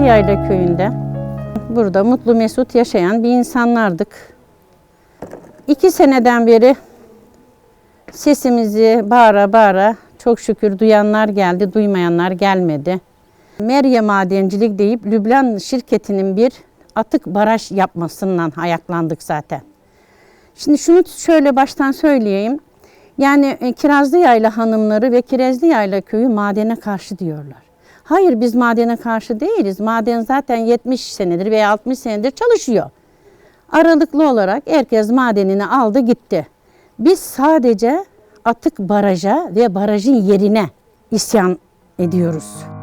Yayla köyünde burada mutlu mesut yaşayan bir insanlardık. İki seneden beri sesimizi bağıra bağıra çok şükür duyanlar geldi, duymayanlar gelmedi. Meryem Madencilik deyip Lübnan şirketinin bir atık baraj yapmasından ayaklandık zaten. Şimdi şunu şöyle baştan söyleyeyim. Yani e, Kirazlı Yayla hanımları ve Kirazlı Yayla köyü madene karşı diyorlar. Hayır biz madene karşı değiliz. Maden zaten 70 senedir veya 60 senedir çalışıyor. Aralıklı olarak herkes madenini aldı gitti. Biz sadece atık baraja ve barajın yerine isyan ediyoruz.